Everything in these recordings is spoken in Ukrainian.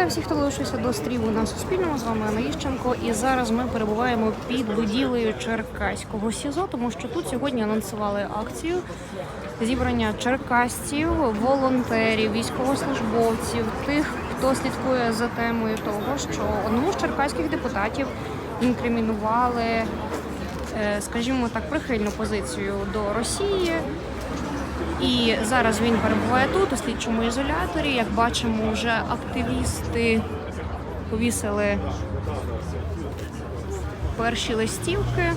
Вітаю всіх, хто долучився до стріму на Суспільному. З вами Анна Іщенко. І зараз ми перебуваємо під будівлею Черкаського СІЗО, тому що тут сьогодні анонсували акцію зібрання черкасців, волонтерів, військовослужбовців, тих, хто слідкує за темою того, що одному з черкаських депутатів інкримінували, е, скажімо так, прихильну позицію до Росії. І зараз він перебуває тут, у слідчому ізоляторі. Як бачимо, вже активісти повісили перші листівки,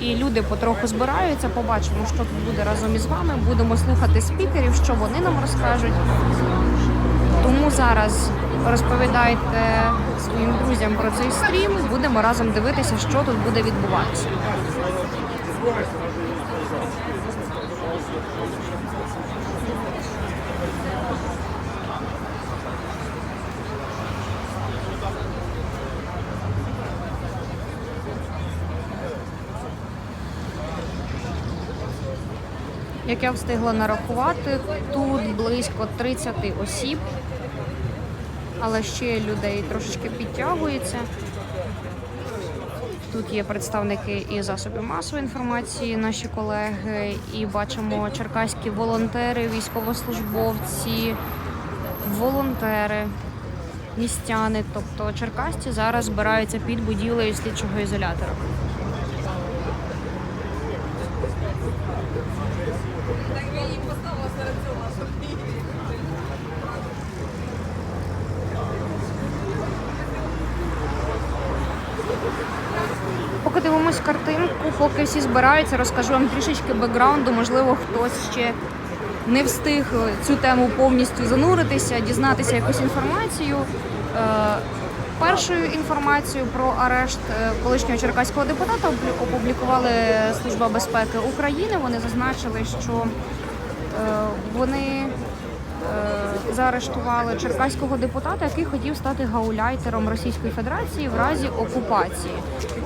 і люди потроху збираються. Побачимо, що тут буде разом із вами. Будемо слухати спікерів, що вони нам розкажуть. Тому зараз розповідайте своїм друзям про цей стрім. Будемо разом дивитися, що тут буде відбуватися. Як я встигла нарахувати, тут близько 30 осіб, але ще людей трошечки підтягується. Тут є представники і засобів масової інформації, наші колеги, і бачимо черкаські волонтери, військовослужбовці, волонтери, містяни. Тобто черкасці зараз збираються під будівлею слідчого ізолятора. Поки всі збираються, розкажу вам трішечки бекграунду. Можливо, хтось ще не встиг цю тему повністю зануритися, дізнатися якусь інформацію. Е, Першою інформацією про арешт е, колишнього черкаського депутата опублікували Служба безпеки України. Вони зазначили, що е, вони заарештували черкаського депутата, який хотів стати гауляйтером Російської Федерації в разі окупації.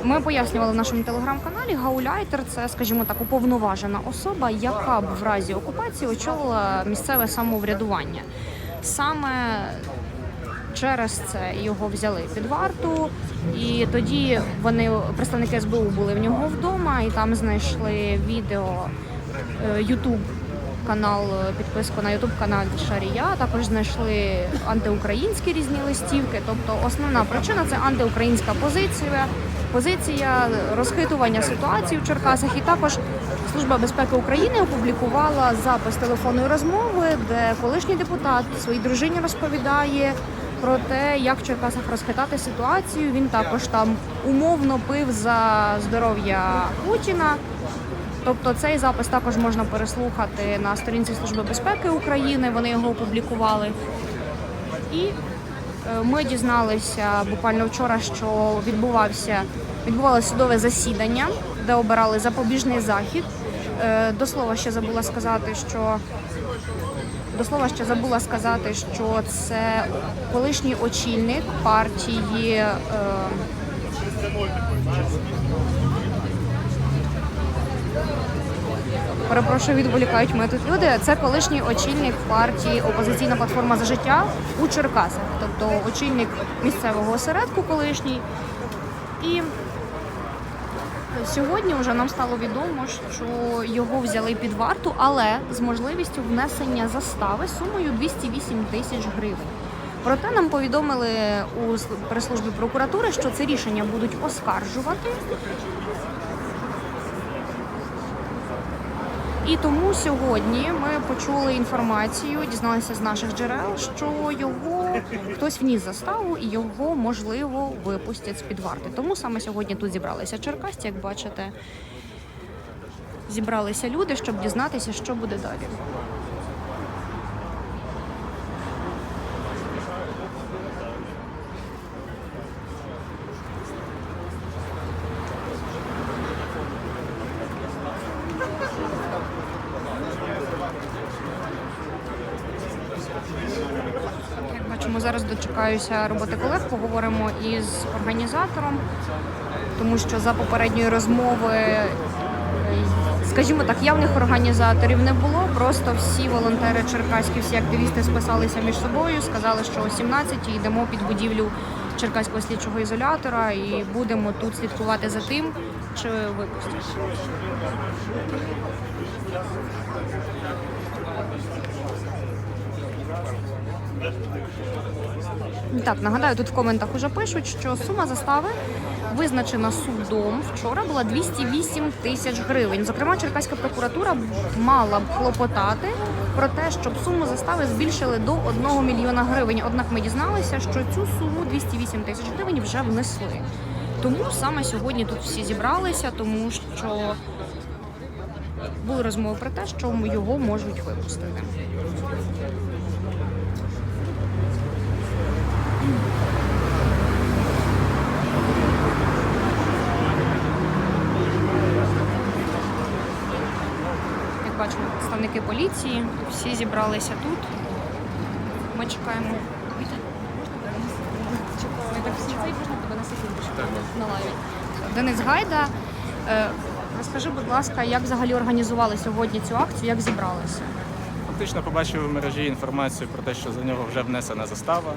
Ми пояснювали в нашому телеграм-каналі. Гауляйтер це, скажімо так, уповноважена особа, яка б в разі окупації очолила місцеве самоврядування. Саме через це його взяли під варту, і тоді вони представники СБУ були в нього вдома, і там знайшли відео Ютуб канал, е, підписку на Ютуб канал Шарія. Також знайшли антиукраїнські різні листівки. Тобто основна причина це антиукраїнська позиція, позиція розхитування ситуації в Черкасах. І також Служба безпеки України опублікувала запис телефонної розмови, де колишній депутат своїй дружині розповідає про те, як в Черкасах розхитати ситуацію. Він також там умовно пив за здоров'я Путіна. Тобто цей запис також можна переслухати на сторінці Служби безпеки України. Вони його опублікували. І е, ми дізналися буквально вчора, що відбувався відбувалося судове засідання, де обирали запобіжний захід. Е, До слова ще забула сказати, що до слова ще забула сказати, що це колишній очільник партії. е, Перепрошую, відволікають мене тут люди. Це колишній очільник партії Опозиційна платформа за життя у Черкасах, тобто очільник місцевого осередку колишній. І сьогодні вже нам стало відомо, що його взяли під варту, але з можливістю внесення застави сумою 208 тисяч гривень. Проте нам повідомили у прес-службі прокуратури, що це рішення будуть оскаржувати. І тому сьогодні ми почули інформацію, дізналися з наших джерел, що його хтось вніс заставу і його можливо випустять з під варти. Тому саме сьогодні тут зібралися черкасті, як бачите, зібралися люди, щоб дізнатися, що буде далі. Як бачимо, зараз дочекаюся роботи колег, поговоримо із організатором, тому що за попередньої розмови е, скажімо так, явних організаторів не було. Просто всі волонтери черкаські, всі активісти списалися між собою, сказали, що о 17 йдемо під будівлю Черкаського слідчого ізолятора і будемо тут слідкувати за тим, чи випустять. Так, нагадаю, тут в коментах уже пишуть, що сума застави визначена судом вчора була 208 тисяч гривень. Зокрема, Черкаська прокуратура мала б клопотати про те, щоб суму застави збільшили до 1 мільйона гривень. Однак ми дізналися, що цю суму 208 тисяч гривень вже внесли. Тому саме сьогодні тут всі зібралися, тому що були розмови про те, що його можуть випустити. Як бачимо, представники поліції, всі зібралися тут. Ми чекаємо. Ми так лаві. Денис Гайда, е, розкажи, будь ласка, як взагалі організували сьогодні цю акцію, як зібралися? Фактично побачив в мережі інформацію про те, що за нього вже внесена застава.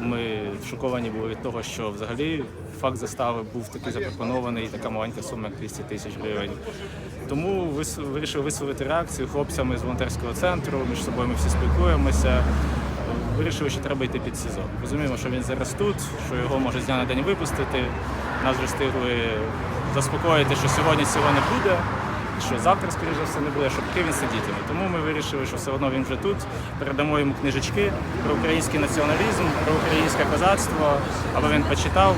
Ми шоковані були від того, що взагалі факт застави був такий запропонований, така маленька сума, 200 тисяч гривень. Тому вирішив висловити реакцію хлопцями з волонтерського центру. Між собою ми всі спілкуємося. Вирішили, що треба йти під СІЗО. Розуміємо, що він зараз тут, що його може з дня на день випустити. Нас вже встигли заспокоїти, що сьогодні цього не буде, що завтра, скоріш за все, не буде, що поки він сидітиме. Тому ми вирішили, що все одно він вже тут. Передамо йому книжечки про український націоналізм, про українське козацтво, аби він почитав,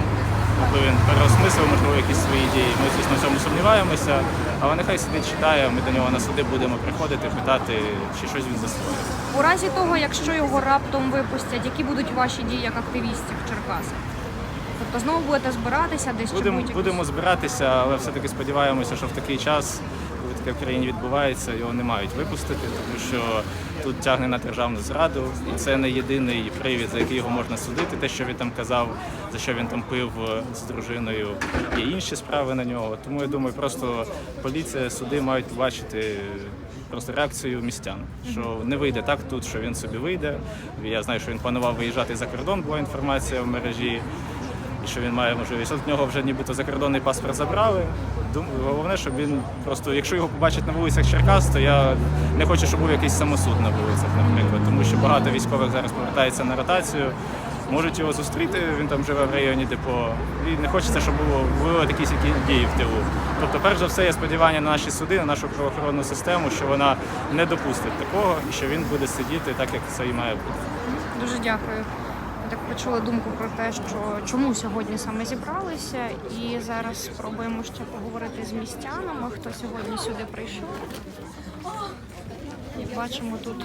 аби він переосмислив, можливо, якісь свої ідеї. Ми, звісно, в цьому сумніваємося, але нехай сидить, читає, ми до нього на суди будемо приходити, питати, чи щось він засвоїв. У разі того, якщо його раптом випустять, які будуть ваші дії як активістів в Черкасах? Тобто знову будете збиратися десь чи Будемо, будуть будемо збиратися, але все-таки сподіваємося, що в такий час, таке в країні відбувається, його не мають випустити, тому що тут тягне на державну зраду, і це не єдиний привід, за який його можна судити. Те, що він там казав, за що він там пив е, з дружиною, є інші справи на нього. Тому я думаю, просто поліція, суди мають побачити. Просто реакцію містян, що не вийде так тут, що він собі вийде. Я знаю, що він планував виїжджати за кордон, була інформація в мережі що він має можливість. От в нього вже нібито закордонний паспорт забрали. Думаю, головне, щоб він просто, якщо його побачать на вулицях Черкас, то я не хочу, щоб був якийсь самосуд на вулицях, наприклад, тому що багато військових зараз повертається на ротацію. Можуть його зустріти, він там живе в районі депо. І не хочеться, щоб було були якісь які дії в тилу. Тобто, перш за все, є сподівання на наші суди, на нашу правоохоронну систему, що вона не допустить такого і що він буде сидіти так, як це і має бути. Дуже дякую. Так почули думку про те, що чому сьогодні саме зібралися, і зараз спробуємо ще поговорити з містянами, хто сьогодні сюди прийшов. Як бачимо, тут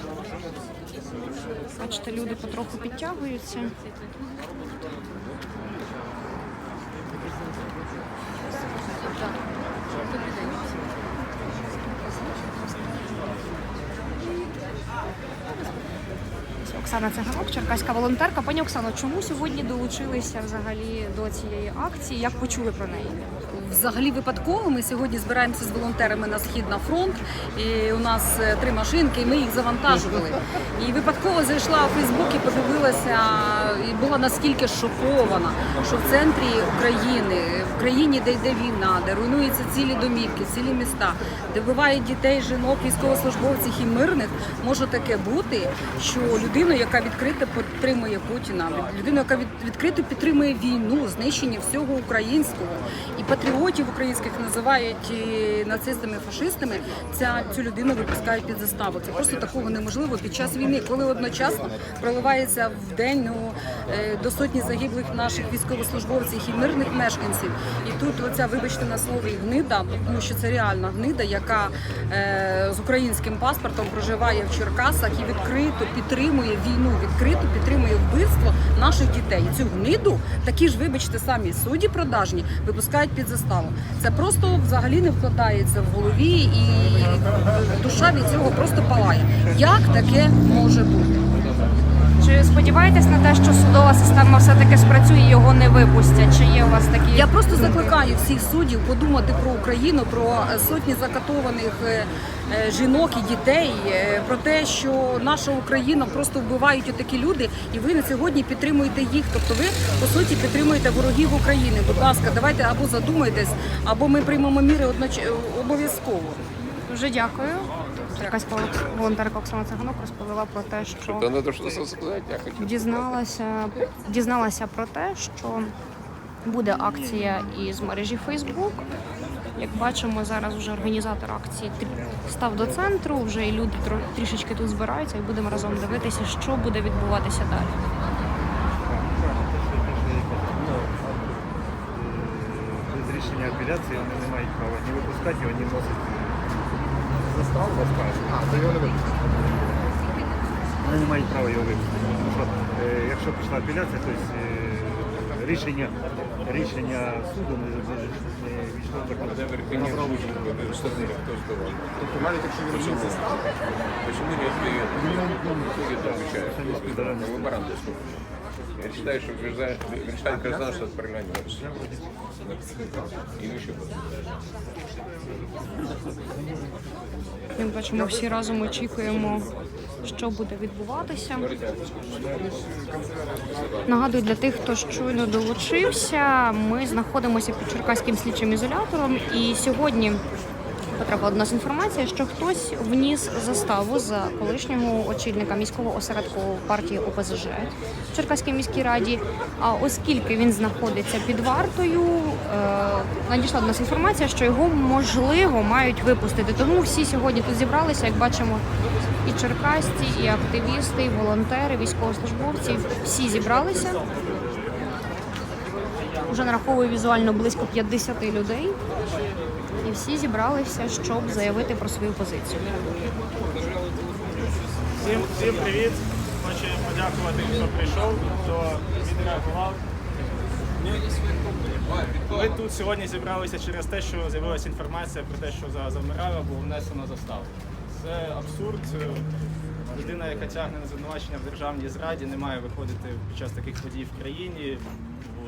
бачите, люди потроху підтягуються. Оксана Циганок, черкаська волонтерка. Пані Оксано, чому сьогодні долучилися взагалі до цієї акції? Як почули про неї? Взагалі випадково ми сьогодні збираємося з волонтерами на схід на фронт. І у нас е, три машинки, і ми їх завантажували. І випадково зайшла у Фейсбук і подивилася, і була наскільки шокована, що в центрі України, країні, де йде війна, де руйнуються цілі домівки, цілі міста, де вбивають дітей, жінок, військовослужбовців і мирних, може таке бути, що людина, яка відкрито підтримує Путіна, людина, яка від- відкрито підтримує війну, знищення всього українського і патріотів українських називають нацистами, фашистами. Ця цю людину випускають під заставу. Це просто такого неможливо під час війни, коли одночасно проливається в день ну, е, до сотні загиблих наших військовослужбовців і мирних мешканців. І тут оця, вибачте на слові, гнида, тому що це реальна гнида, яка е, з українським паспортом проживає в Черкасах і відкрито підтримує війну, відкрито підтримує вбивство наших дітей. І цю гниду такі ж, вибачте, самі судді продажні випускають під заставу. Це просто взагалі не вкладається в голові, і душа від цього просто палає. Як таке може бути? Чи сподіваєтесь на те, що судова система все-таки спрацює і його не випустять? Чи є у вас такі? Я просто закликаю всіх суддів подумати про Україну, про сотні закатованих е, е, жінок і дітей, е, про те, що наша Україна просто вбивають отакі люди, і ви на сьогодні підтримуєте їх. Тобто ви по суті підтримуєте ворогів України. Будь ласка, давайте або задумайтесь, або ми приймемо міри одноч... обов'язково. Дуже дякую. Якась волонтерка Оксана Циганок розповіла про те, що дізналася, дізналася про те, що буде акція із мережі Facebook. Як бачимо, зараз вже організатор акції став до центру, вже і люди трішечки тут збираються, і будемо разом дивитися, що буде відбуватися далі. без рішення апеляції вони не мають права ні випускати його, ні вносити заставу розказу. А, то його не випустили. Вони не мають права його випустити. Тому що е, якщо пішла апеляція, то есть, е, рішення, рішення суду не, не, не війшло в закон. Де Верховні служби, ви встановили, хто здавав. Тобто навіть якщо він не застав, почему не ответ? Судьи отвечают. Лаборанты Я считаю, что решает гражданство в Россию. Или еще. Як бачимо, всі разом очікуємо, що буде відбуватися. Нагадую для тих, хто щойно долучився. Ми знаходимося під Черкаським слідчим ізолятором, і сьогодні потрапила до нас інформація, що хтось вніс заставу за колишнього очільника міського осередку партії ОПЗЖ в Черкаській міській раді. А оскільки він знаходиться під вартою, е, надійшла до нас інформація, що його можливо мають випустити. Тому всі сьогодні тут зібралися, як бачимо, і черкасці, і активісти, і волонтери, військовослужбовці. Всі зібралися. Уже нараховую візуально близько 50 людей. Всі зібралися, щоб заявити про свою позицію. Всім, всім привіт! Хочу подякувати, хто прийшов, хто відреагував. Ми тут сьогодні зібралися через те, що з'явилася інформація про те, що за Завмирава було внесено заставу. Це абсурд. Людина, яка тягне на звинувачення в державній зраді, не має виходити під час таких подій в країні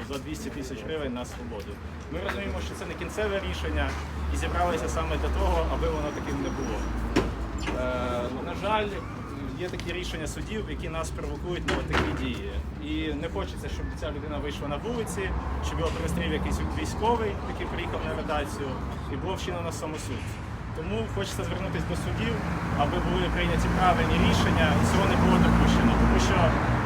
за 200 тисяч гривень на свободу. Ми розуміємо, що це не кінцеве рішення і зібралися саме для того, аби воно таким не було. Е, на жаль, є такі рішення судів, які нас провокують на такі дії. І не хочеться, щоб ця людина вийшла на вулиці, щоб його перестрів якийсь військовий, який приїхав на ротацію, і було вчинено самосуд. Тому хочеться звернутися до судів, аби були прийняті правильні рішення, і цього не було допущено. Тому що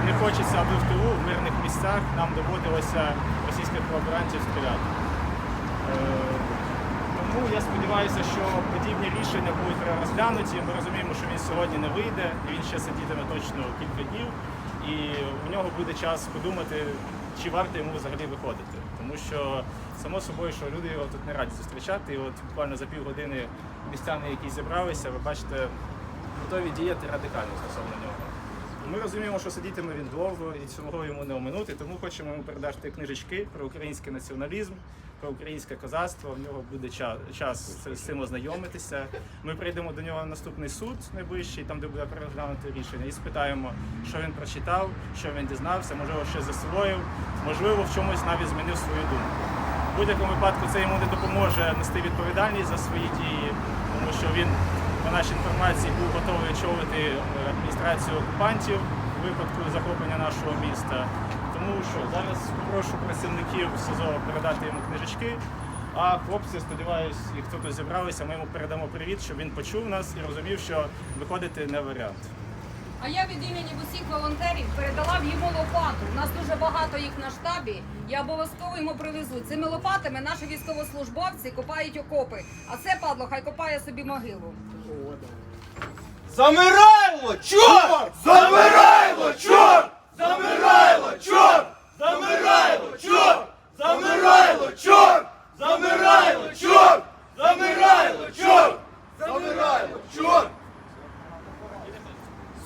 не хочеться, аби в тилу, в мирних місцях нам доводилося російських колаборантів стріляти. Е, тому я сподіваюся, що подібні рішення будуть розглянуті. Ми розуміємо, що він сьогодні не вийде, він ще сидітиме точно кілька днів, і у нього буде час подумати, чи варто йому взагалі виходити. Тому що само собою, що люди його тут не раді зустрічати. І от буквально за півгодини містяни, які зібралися, ви бачите, готові діяти радикально стосовно нього. Ми розуміємо, що сидітиме він довго і цього йому не оминути, тому хочемо йому передати книжечки про український націоналізм, про українське козацтво. В нього буде час, з- цим ознайомитися. Ми прийдемо до нього на наступний суд найближчий, там де буде переглянути рішення, і спитаємо, що він прочитав, що він дізнався, можливо, ще засвоїв, можливо, в чомусь навіть змінив свою думку. В будь-якому випадку це йому не допоможе нести відповідальність за свої дії, тому що він по нашій інформації був готовий очолити е, адміністрацію окупантів у випадку захоплення нашого міста. Тому що зараз прошу працівників СИЗО передати йому книжечки. А хлопці, сподіваюся, і хто тут зібралися, ми йому передамо привіт, щоб він почув нас і розумів, що виходити не варіант. А я від імені усіх волонтерів передала б йому лопату. У нас дуже багато їх на штабі. Я обов'язково йому привезу. Цими лопатами наші військовослужбовці копають окопи. А це падло, хай копає собі могилу. Замираємо! Чорт! Замираємо! Чорт! Замираємо! Чорт! Замираємо! Чорт! Замираємо! Чорт! Замираємо! Чорт! Замираємо! Чорт! Замираємо! Чорт!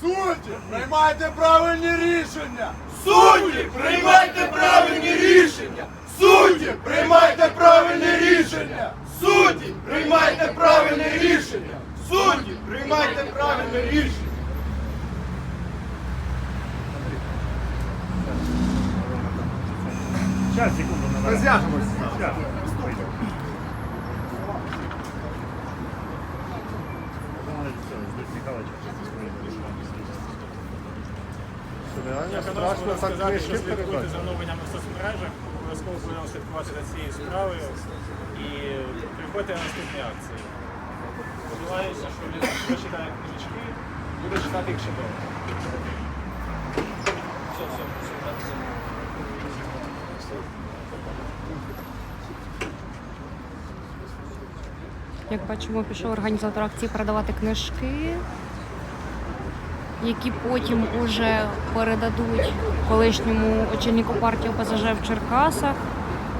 Судді, приймайте правильні рішення! Судді, приймайте правильні рішення! Судді, приймайте правильні рішення! Судді, приймайте правильні рішення! Судді, приймайте правильне рішення! Зараз, секунду, на Розв'яжемося. Зараз. Реально страшно так книжки що слідкуйте передати. за оновленнями в соцмережах, обов'язково будемо слідкувати за цією справою і приходьте на наступні акції. Сподіваюся, що люди, хто читає книжечки, буде читати їх ще довго. Все, все, все. Як бачимо, пішов організатор акції передавати книжки, які потім уже передадуть колишньому очільнику партії ОПЗЖ в Черкасах,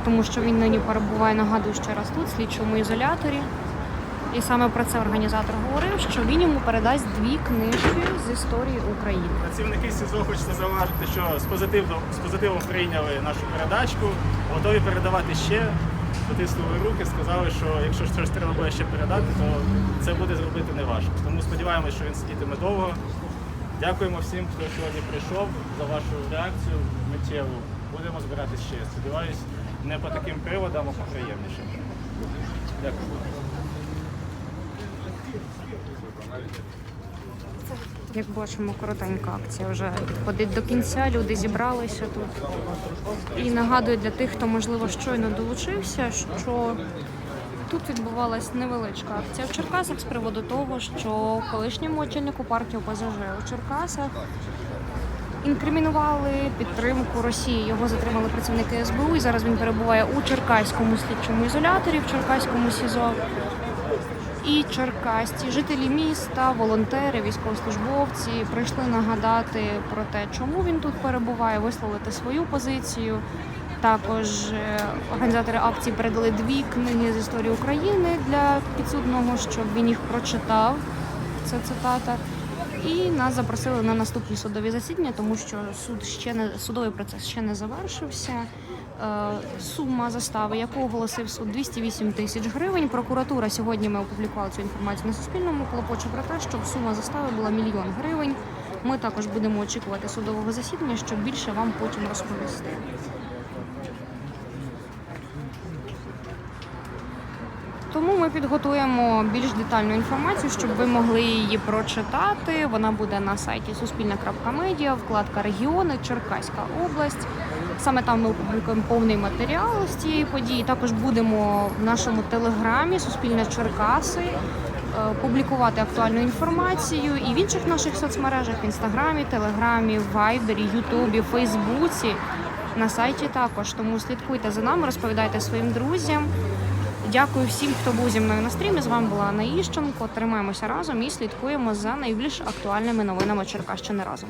тому що він нині перебуває, нагадую ще раз тут, в слідчому ізоляторі. І саме про це організатор говорив, що він йому передасть дві книжки з історії України. Працівники СІЗО хочеться зауважити, що з позитивом, з позитивом прийняли нашу передачку, готові передавати ще. Потиснули руки, сказали, що якщо щось треба буде ще передати, то це буде зробити неважко. Тому сподіваємось, що він сидітиме довго. Дякуємо всім, хто сьогодні прийшов за вашу реакцію миттєву. Будемо збиратись ще. Сподіваюсь, не по таким приводам, а по приємнішим. Дякую. Як бачимо, коротенька акція вже підходить до кінця. Люди зібралися тут. І нагадую для тих, хто можливо щойно долучився, що тут відбувалась невеличка акція в Черкасах з приводу того, що колишньому очільнику партії ОПЗЖ у Черкасах інкримінували підтримку Росії. Його затримали працівники СБУ. І зараз він перебуває у Черкаському слідчому ізоляторі в Черкаському СІЗО. І черкасці, жителі міста, волонтери, військовослужбовці прийшли нагадати про те, чому він тут перебуває, висловити свою позицію. Також е, організатори акції передали дві книги з історії України для підсудного, щоб він їх прочитав. Це цитата. І нас запросили на наступні судові засідання, тому що суд ще не судовий процес ще не завершився. Е, Сума застави, яку оголосив суд, 208 тисяч гривень. Прокуратура сьогодні ми опублікували цю інформацію на Суспільному. Клопоче про те, щоб сума застави була мільйон гривень. Ми також будемо очікувати судового засідання, щоб більше вам потім розповісти. Тому ми підготуємо більш детальну інформацію, щоб ви могли її прочитати. Вона буде на сайті суспільна.медіа, вкладка регіони, Черкаська область. Саме там ми опублікуємо повний матеріал з цієї події. Також будемо в нашому телеграмі Суспільне Черкаси е, публікувати актуальну інформацію і в інших наших соцмережах: в інстаграмі, телеграмі, вайбері, ютубі, фейсбуці. На сайті також. Тому слідкуйте за нами, розповідайте своїм друзям. Дякую всім, хто був зі мною на стрімі. З вами була Анна Іщенко. Тримаємося разом і слідкуємо за найбільш актуальними новинами Черкащини разом.